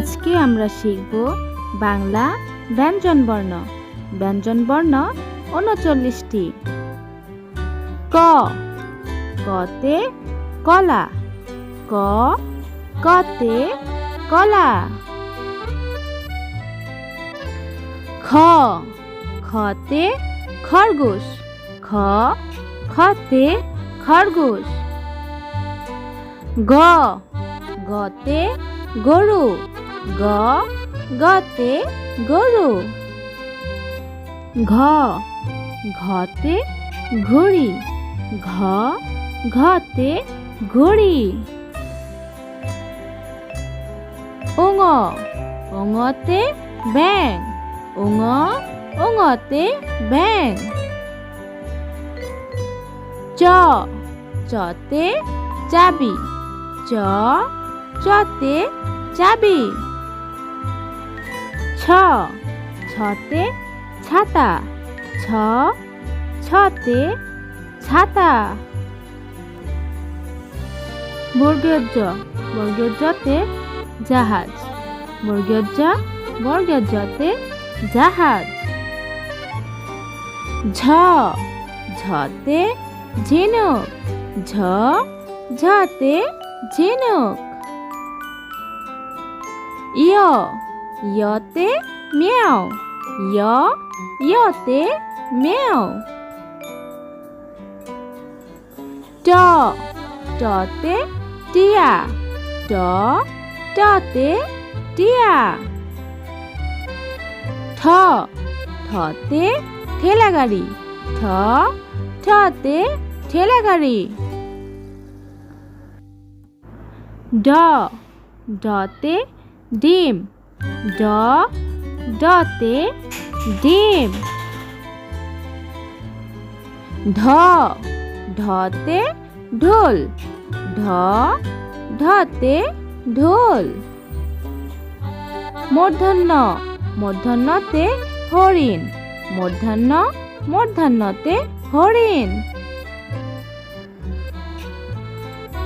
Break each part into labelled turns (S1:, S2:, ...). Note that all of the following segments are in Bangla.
S1: আজকে আমরা শিখব বাংলা ব্যঞ্জনবর্ণ ব্যঞ্জনবর্ণ উনচল্লিশটি ক। কতে কলা। ক। কতে কলা। খ। খতে খরগোশ। খ। খতে খরগোশ। গ। গতে গরু। গ, গতে গরু। ঘ, ঘতে ঘড়ি। ঘ, ঘতে ঘড়ি। ওঙ ওঙতে ব্যাং ওঙ ওঙতে ব্যাং চ, চতে চাবি। চ, চতে চাবি। ছতে ছাতা, ছ, ছতে ছাতা। বর্গীয় জ বর্গীয় জতে জাহাজ। বর্গীয় জ বর্গীয় জতে জাহাজ। ঝ, ঝতে ঝিনুক। ঝ, ঝতে ঝিনুক। ইয় ইয়তে মেও ইয় ইয়তে মেও ট টতে টিয়া ট টতে টিয়া ঠ ঠতে ঠেলা গাড়ি ঠ ঠতে ঠেলা গাড়ি ড ডতে ডিম ড, ডতে ডিম। ঢ, ঢতে ঢোল। ঢ, ঢতে ঢোল। মূর্ধন্য মূর্ধন্যতে হরিণ। মূর্ধন্য মূর্ধন্যতে হরিণ।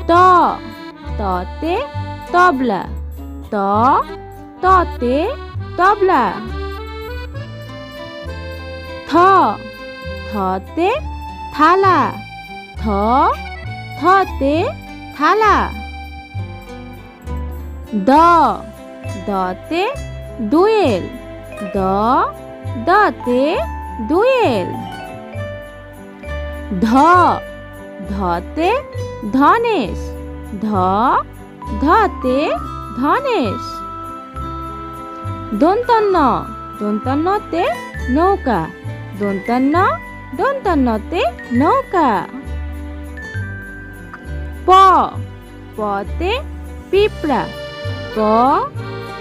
S1: ত, ততে তবলা। ত ততে তবলা। থ, থতে থালা। থ, থতে থালা। দ, দতে দুয়েল। দ, দতে দুয়েল। ধ, ধতে ধনেশ। ধ, ধতে ধনেশ। দন্তন্য দন্তন্যতে নৌকা। দন্তন্য দন্তন্যতে নৌকা। প। পতে পিঁপড়া। প।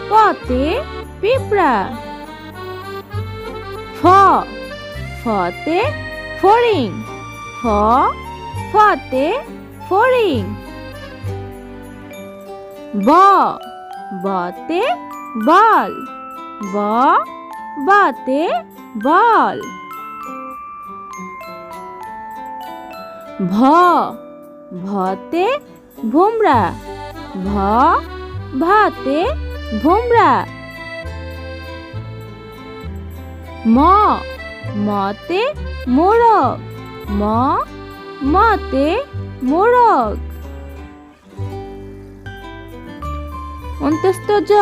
S1: পতে পিঁপড়া। ফ। ফতে ফড়িং। ফ। ফতে ফড়িং। ব। বতে বল। ব, বাতে বল। ভ, ভতে ভুমরা। ভ, ভাতে ভুমরা। ম, মতে মোরগ। ম, মতে মোরগ। অন্তস্থ জ।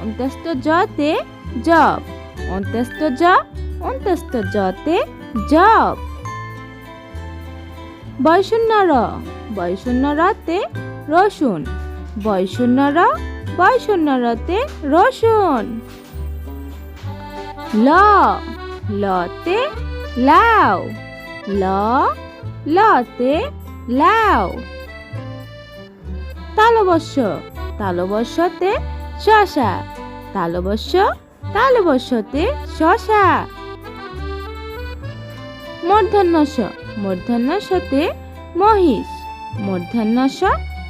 S1: অন্তস্থ জতে জব। অন্তস্থ জ, অন্তস্থ জতে জব। বৈষণ্য র, বৈষণ্য রতে রসুন। বৈষণ্য র, বৈষণ্য রতে রসুন। ল, লতে লাউ। ল, লতে লাউ। তালবস্য তালবস্যতে শশা, তালবস্য, তালবস্যতে শশা। মূর্ধন্যস মূর্ধন্যসতে মহিষ। মূর্ধন্যস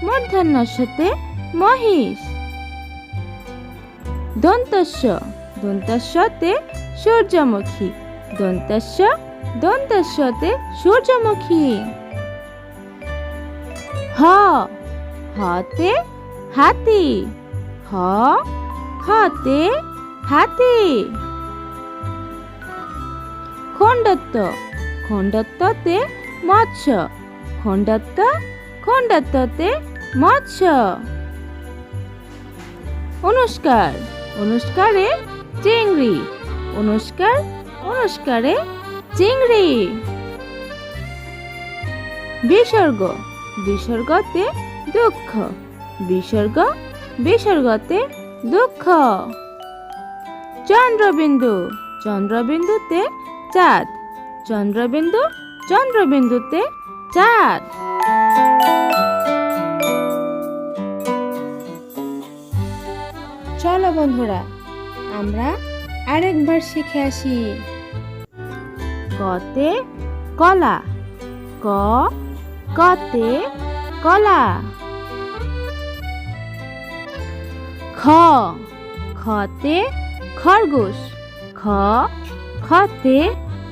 S1: মূর্ধন্যসতে মহিষ। দন্তস্য, দন্তস্যতে সূর্যমুখী। দন্তস্য, দন্তস্যতে সূর্যমুখী। হ, হতে হাতি। হ হতে হাতি। খণ্ডত্ব, খণ্ডত্বতে মৎস্য। খণ্ডত্ব, খণ্ডত্বতে মৎস্য। অনুষ্কার, অনুষ্কারে চিংড়ি। অনুষ্কার, অনুষ্কারে চিংড়ি। বিসর্গ, বিসর্গতে দুঃখ। বিসর্গ বিসর্গতে দুঃখ। চন্দ্রবিন্দু চন্দ্রবিন্দুতে চাঁদ। চন্দ্রবিন্দু চন্দ্রবিন্দুতে চাঁদ। চলো বন্ধুরা আমরা আরেকবার শিখে আসি। কতে কলা ক কতে কলা। খ, খতে খরগোশ, খ, খতে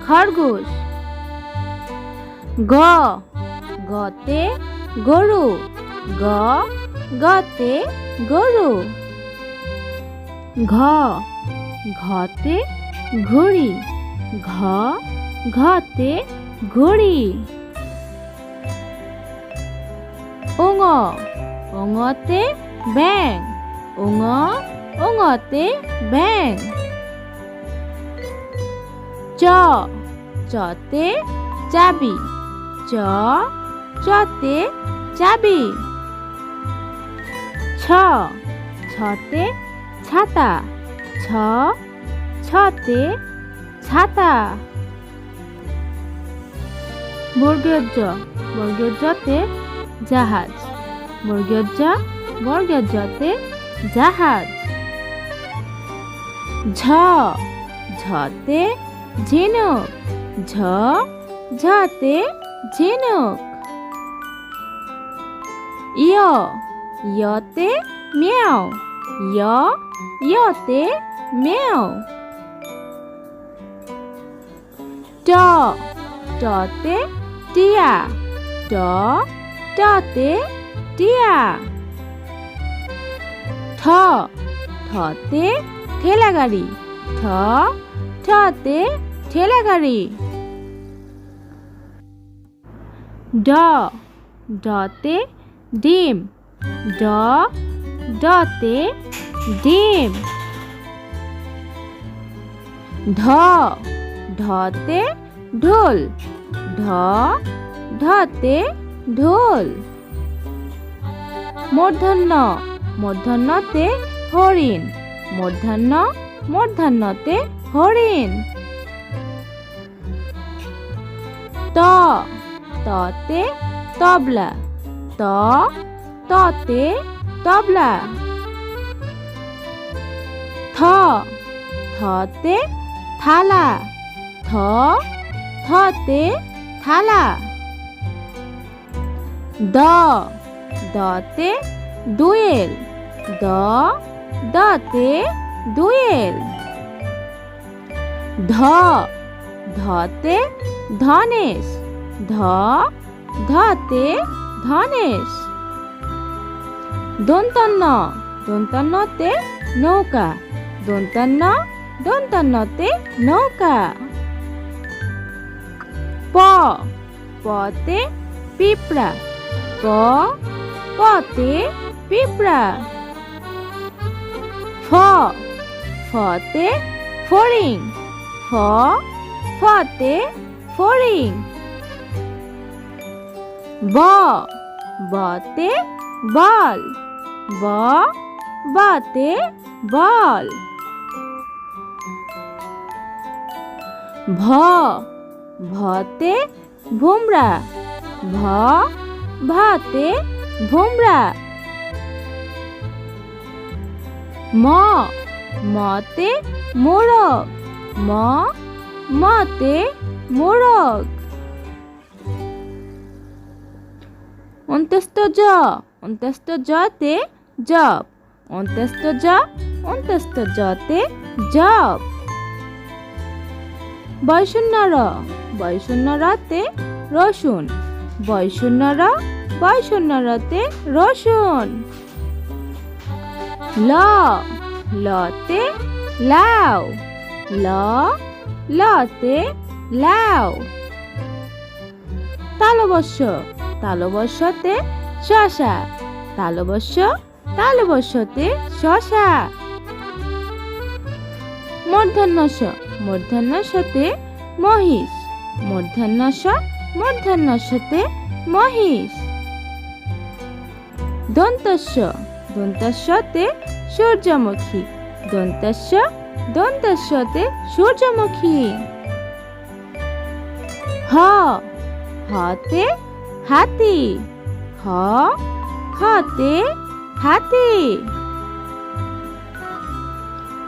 S1: খরগোশ। গ, গতে গরু, গ, গতে গরু। ঘ, ঘতে ঘড়ি, ঘ, ঘতে ঘড়ি। ওঙ ওঙতে ব্যাং ওঙ ওঙতে ব্যাং চ চতে চাবি চ চতে চাবি ছ ছতে ছাতা ছ ছতে ছাতা বর্গীয় জ বর্গীয় জাহাজ বর্গীয় জ বর্গীয় জাহাজ। ঝ, ঝতে ঝিনুক। ঝ, ঝতে ঝিনুক। ইয় ইয়তে মিয়াও ইয় ইয়তে মেও। ট, টতে টিয়া। ট, টতে টিয়া। ঠ। ঠতে ঠেলা গাড়ি ঠ, ঠতে ঠেলা গাড়ি ড, ডতে ডিম। ড, ডতে ডিম। ঢ, ঢতে ঢোল। ঢ, ঢতে ঢোল। মূর্ধন্য মূর্ধন্যতে হরিণ। মধ্যাহ্ন মূর্ধন্যতে হরিণ। ত, ততে তবলা। ত, ততে তবলা। থ, থতে থালা। থ, থতে থালা। দ, দতে দুয়েল। দ, দতে দুয়েল ধ, ধতে ধনেশ। ধ, ধতে ধনেশ। দন্তন্য দন্তন্যতে নৌকা। দন্তন্য দন্তন্যতে নৌকা। প, পতে পিঁপড়া। প, পতে পিঁপড়া। ফ, ফতে ফড়িং, ফ, ফতে ফড়িং। ব, বতে বল, ব, বতে বল। ভ, ভতে ভুমরা, ভ, ভাতে ভুমরা। ম, মতে মোরগ। ম, মতে মোরগ। অন্ত্যস্ত জ অন্ত্যস্ত জতে জব অন্ত্যস্ত জ অন্ত্যস্ত জতে জব বৈষণ্য র বৈষণ্য রতে রসুন। বৈষণ্য র বৈষণ্য রতে রসুন। ল, লতে লাউ ল, লতে লাউ তালবস্য তালবস্যতে শশা তালবস্য তালবস্যতে শশা। মূর্ধন্যস মূর্ধন্যসতে মহিষ মূর্ধন্যস মূর্ধন্যসতে মহিষ। দন্তস্য দন্তস্যতে সূর্যমুখী। দন্তস্য দন্তস্যতে সূর্যমুখী। হ, হতে হাতি। হ, হতে হাতি।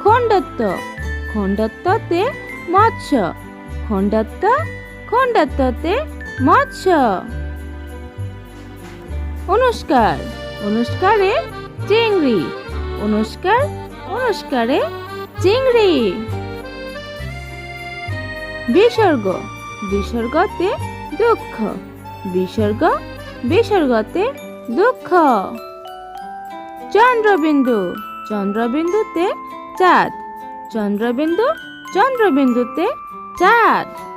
S1: খণ্ডত্ব, খণ্ডত্বতে মৎস্য। খণ্ডত্ব, খণ্ডত্বতে মৎস্য। অনুষ্কার, অনুষ্কারে চিংড়ি। অনুষ্কার, অনুষ্কারে চিংড়ি। বিসর্গ, বিসর্গতে দুঃখ। বিসর্গ, বিসর্গতে দুঃখ। চন্দ্রবিন্দু, চন্দ্রবিন্দুতে চাঁদ। চন্দ্রবিন্দু, চন্দ্রবিন্দুতে চাঁদ।